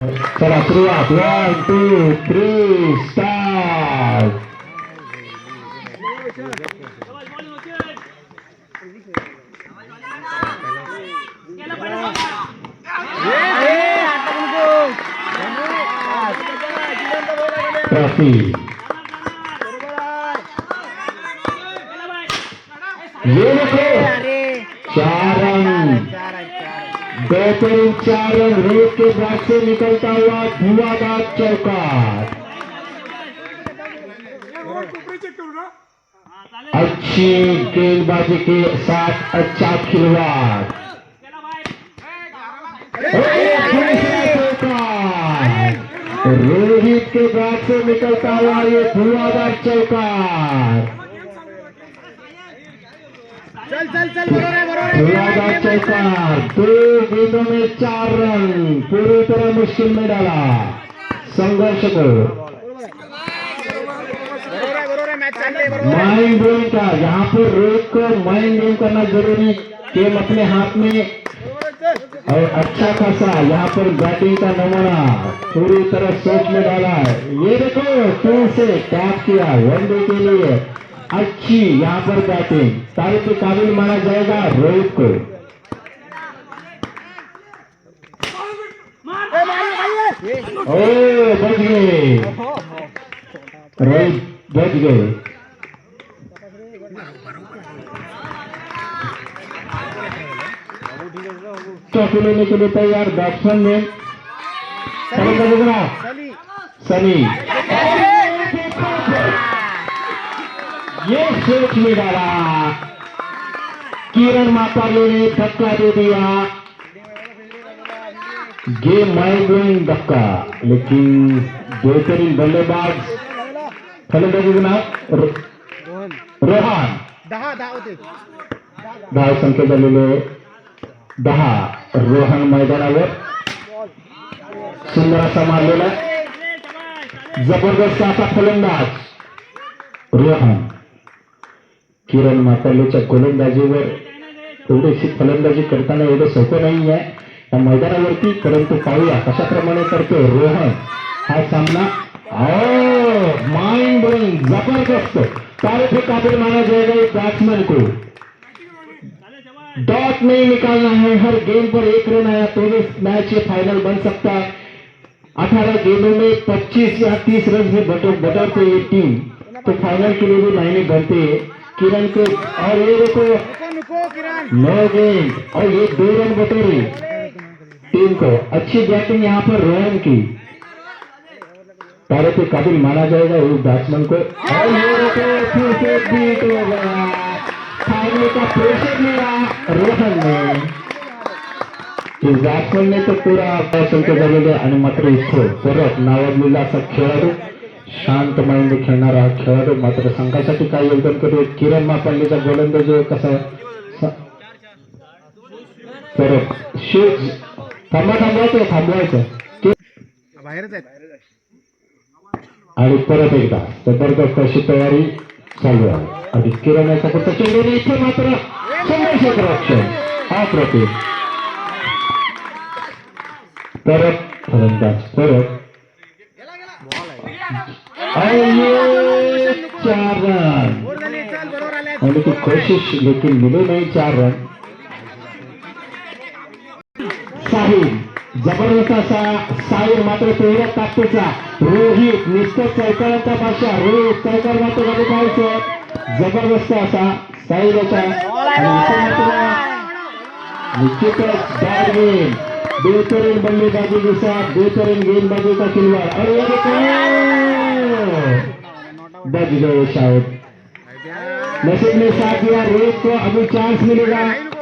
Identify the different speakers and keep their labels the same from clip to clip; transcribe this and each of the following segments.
Speaker 1: Para teriak, one, two, three, start. Rafi. Yellow Sarang. बेहतरीन चार run के bat से निकलता हुआ धुआंधार चौकार। अच्छी गेंदबाजी के साथ अच्छा खिलवाड़। रोहित के बैट से निकलता हुआ ये धुआंधार चौकार।
Speaker 2: चल चल
Speaker 1: दो गेंदों में चार रन, पूरी तरह मुश्किल में डाला। संघर्ष को. माइंड ब्लोइंग का, यहाँ पर रोक को माइंड गेम करना ज़रूरी गेम अपने हाथ में और अच्छा खासा, यहाँ पर बैटिंग का नमूना, पूरी तरह सोच में डाला है। ये देखो फिर से टैप किया, वनडे के लिए। अच्छी यहाँ पर बैटिंग। सारे के काबिल माना जाएगा रोहित को. ओ बच गए। रोहित बच गए। ट्रॉफी लेने के लिए तैयार बैट्समैन ने। सनी। ये सोच में डाला किरण मापाली ने धक्का दे दिया। गेम माइंड ब्लोइंग धक्का। लेकिन बेहतरीन बल्लेबाज फलंदाजी का
Speaker 2: दोन
Speaker 1: रोहन। धाव संख्या झालेले दहा रोहन मैदानावर। सुंदर असा मारलेला ज़बरदस्त असा फलंदाज रोहन। किरण मातालेच्या गोलंदाजीवर एवढीशी फलंदाजी करताना एवढं सोपं नाही आहे या मैदानावरती, परंतु पाहूया, कशाप्रमाणे करतो रोहन हा सामना माइंड ब्लोइंग ज़बरदस्त. तारीफ़ काबिल माना जाएगा एक बैट्समैन को. डॉट नहीं निकालना है हर गेम पर एक रन आया तो भी मैच ये फाइनल बन सकता है. अठारह गेमों में 25 या 30 रन से बटर बटरते ये टीम तो फाइनल के लिए भी लाइनें बनते हैं. किरण को और ये देखो नौ गेंद और ये दो रन बटोरे टीम को अच्छी बैटिंग यहाँ पर रोहन की। तारे पे काबिल माना जाएगा एक बैट्समैन को। और ये देखो फिर से बीट हो गया फाइनल का प्रेशर लिया रोहन ने। बैट्समैन ने तो पूरा संख्या झालेले आणि मात्र इथं परत नावाजलेला असा खेळाडू शांत माइंड खेळणारा खेळाडू. मात्र संघासाठी काय योगदान करू किरण मापांडेचा गोलंदाजी कसा परत शूज थांबा थांबवायचं थांबवायचं. ते-
Speaker 2: बाहेरच आहेत.
Speaker 1: आणि परत एकदा जबरदस्त अशी तयारी चालू आहे. आणि किरण याचा फक्त चेंडूने इथे मात्र संघर्ष रक्षण हा प्रति परत फलंदाज परत चार रन
Speaker 2: बोर झाली चल बरोबर आले
Speaker 1: होने की कोशिश लेकिन मिले नहीं चार रन साहिल जबरदस्त असा साहिल मात्र तेवढ्या ताकदीचा रोहित निश्चित चौकारांचा भाषा रोहित चौकार मात्रमध्ये पाहायचं. जबरदस्त असा साहिल होता निश्चितच बॅड बेहतरीन बल्लेबाजी के साथ बेहतरीन गेंदबाजी का खिलवाड़ और ये बच गए शायद नसीब ने साथ दिया रोहित को अभी चांस मिलेगा.
Speaker 2: घाई नको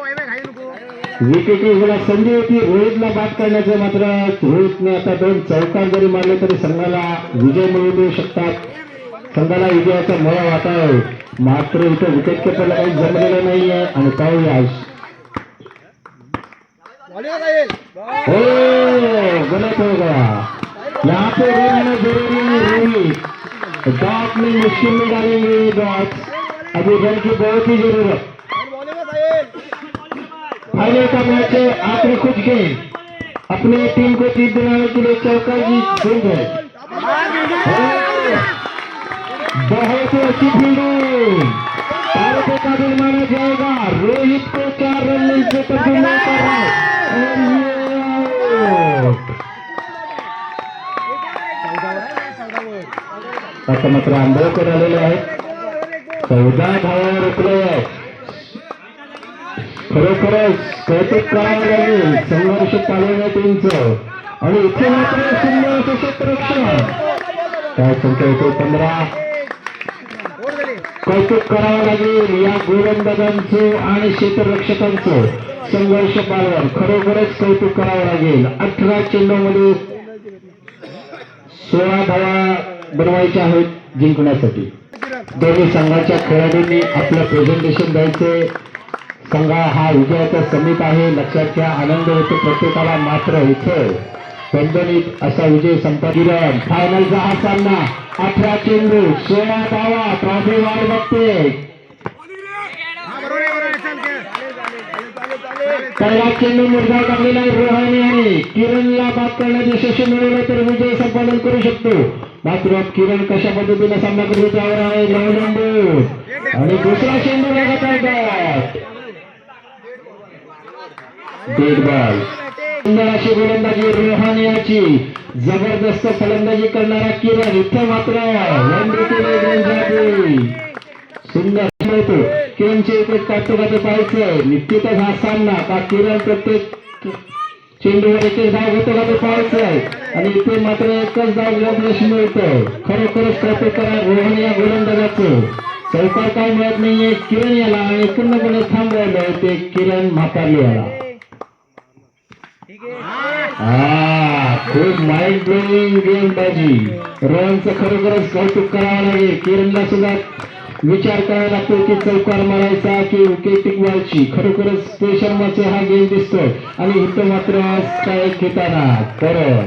Speaker 2: वाई
Speaker 1: संधी होती रोहितला बाद करण्याचं मात्र रोहितने आता दोन चौकार जरी मारले तरी संघाला विजय मिळवू देऊ शकतात. संघाला विजयाचा मोळा वाटा मात्र इथं विकेट किपरला काही जमलेलं नाहीये. आणि पाहूया गलत हो गया यहाँ पे रन आना ज़रूरी है रोहित डॉट में मुश्किल में डालेंगे ये डॉट अभी रन की बहुत ही ज़रूरत फाइनल का मैच है आखिरी कुछ गेम अपने टीम को जीत दिलाने के लिए चौका जी खेल गए बहुत ही अच्छी फील्डिंग का दिल माना जाएगा रोहित को चार रन मिल से आता मात्र आंबेडकर आलेले आहेत. चौदा धावा रोखले खरोखरच कौतुक करावं लागेल. संघर्ष चालवण्या टीमचं आणि इथे मात्र शून्य असं क्षेत्ररक्षण काय संख्या येतो पंधरा. कौतुक करावं लागेल या गोलंदाजांचं आणि क्षेत्ररक्षकांचं. संघर्ष पालन खरोखरच कौतुक करावं लागेल. अठरा चेंडूमध्ये सोळा धावा बनवायच्या आहेत. जिंकण्यासाठी. दोन्ही संघाच्या खेळाडूंनी आपलं प्रेझेंटेशन द्यायचे. संघ हा विजयाचा समित आहे. लक्षात घ्या आनंद होतो प्रत्येकाला. मात्र इथं दणदणीत असा विजय संपादिरण फायनलचा हा सामना. अठरा चेंडू. सोळा धावा. ट्रॉफी वाढ बघते. पहिला चेंडू मुरगाव टाकलेला आहे रोहाने आणि किरणला बाद करण्यात यशस्वी मिळवलं तर विजय संपादन करू शकतो. बाथरूम किरण कशा पद्धतीने सामना करतो त्यावर आहे नवचेंडू आणि दुसरा चेंडू लागत आहे डेड बॉल सुंदर अशी गोलंदाजी रोहान याची जबरदस्त फलंदाजी करणारा किरण इथं मात्र सुंदर मिळतो किरणचे एक काढतो का निश्चितच हा सामना का किरण प्रत्येक चेंडूवर एक धाव होतो का ते पाहायचंय आणि इथे मात्र एकच धाव यश मिळतं खरोखरच कौतुक करा रोहन या गोलंदाजाचं. चौकार काय मिळत नाहीये किरण याला आणि पूर्णपणे थांबवलंय ते किरण म्हातारली याला हा खूप माइंड ब्लोईंग गेम बाजी. रोहनचं खरोखरच कौतुक करावं लागेल. किरणला सुद्धा विचार करावा लागतो की चौकार मारायचा की विकेट टिकवायची. खरोखरच ते शर्माचे हा गेम दिसतोय. आणि इथं मात्र स्ट्राईक घेताना.
Speaker 2: तर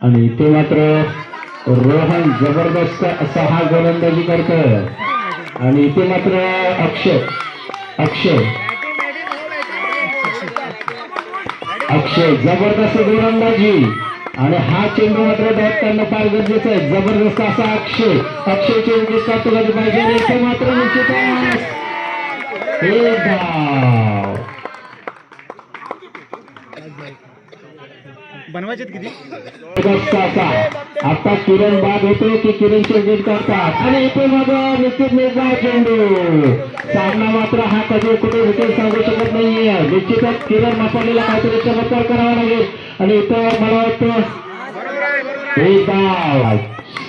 Speaker 1: आणि इथे मात्र रोहन जबरदस्त असा हा गोलंदाजी करतोय. आणि इथे मात्र अक्षय. अक्षय. अक्षय जबरदस्त गोलंदाजी. आणि हा चेंडू मात्र बॅट करणं फार गरजेचं आहे. जबरदस्त असा अक्षय. अक्षय चेंडू काढतो का पाहिजे मात्र निश्चित एक धाव
Speaker 2: बनवायचे किती?
Speaker 1: आता किरण बाद होतो की किरणचे विकेट करतात आणि इथे मात्र निश्चित मिळणार चेंडू. सामना मात्र हा कधी कुठे विकेट सांगू शकत नाहीये. निश्चितच किरण मापालीला काहीतरी चमत्कार करावा लागेल. आणि इथं मला वाटतं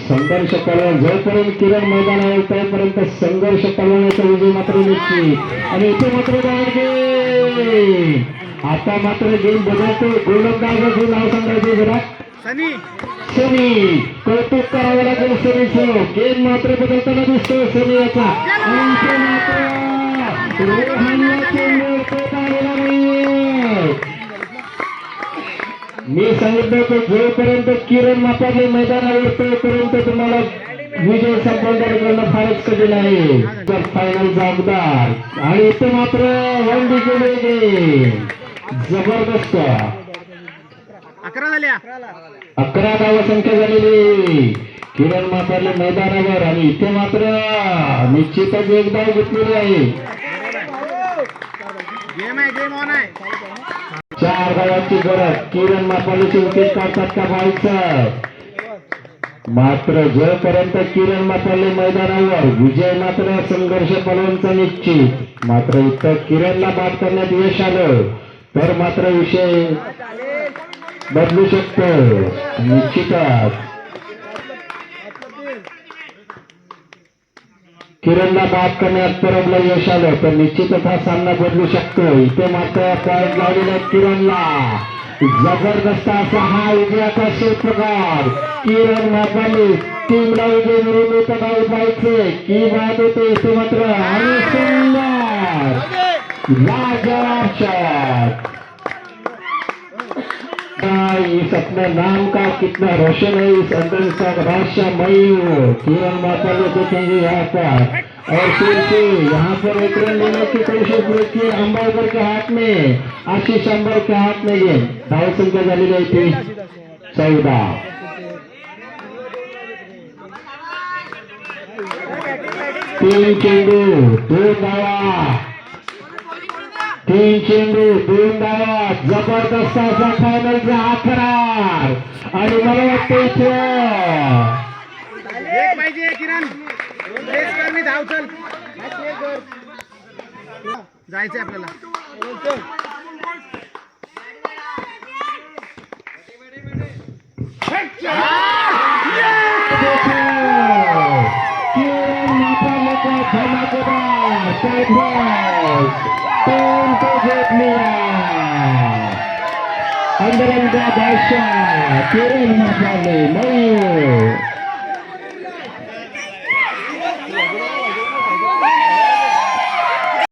Speaker 1: संघर्ष पलवण जोपर्यंत किरण मैदानावर त्यापर्यंत संघर्ष पलवण्याचा विजय मात्र निश्चित. आणि इथे मात्र डाव आता मात्र गेम बदलतो. गोलंदाजाचं नाव सांगायचं जरा.
Speaker 2: सनी.
Speaker 1: सनी कौतुक करावं लागेल सनीचं. गेम मात्र बदलताना दिसतो सनी याचा मी सांगितलं की जोपर्यंत किरण मापाले मैदानावर तोपर्यंत तुम्हाला विजय संपादन फारच कठीण आहे तर फायनल जबाबदार आणि इथे मात्र वन गेम जबरदस्त.
Speaker 2: अकरा झाल्या.
Speaker 1: अकरा धाव संख्या झालेली. किरण मापाले मैदानावर आणि इथे मात्र निश्चितच एक धाव घेतलेली आहे.
Speaker 2: गेम आहे गेम ऑन आहे.
Speaker 1: चार धावांची गरज. किरण मापालीचे विकेट काढतात का व्हायचं मात्र जोपर्यंत किरण मापाले मैदानावर विजय मात्र संघर्ष पलवांचा निश्चित. मात्र इथं किरणला बाद करण्यात यश आलं. तर मात्र विषय बदलू शकतो. निश्चितच. किरणला बाद करण्यात परबला यश आलं तर निश्चितच हा सामना बदलू शकतो. इथे मात्र पॉईंट लावलेला किरणला. जबरदस्त असा हा विजयाचा शिल्पकार किरण मापाने टीमला विजय मिळवून येतं काय पाहिजे की बाद होते इथे मात्र. आणि सुंदर. इस अपने नाम का कितना रोशन है, इस अंदर का बादशाह मयूर। किरण माता ने देखेंगे यहाँ पर। और फिर से यहाँ पर एक रन लेने की कोशिश देखिए अंबावकर के हाथ में। आशीष अंबर के हाथ में ये। धाव संख्या झालेली आहे ती चौदा तीन चेंडू, दो धावा। तीन चेंडू दोन धावा जबरदस्त असा फायनलचा हा करार आणि मला वाटतं इथं
Speaker 2: एक पाहिजे किरण प्लेस कर मी धाव चल जायचंय आपल्याला
Speaker 1: किरण Tim Kuzmia. Andrenda Basha, Kirim Masali, Mayu.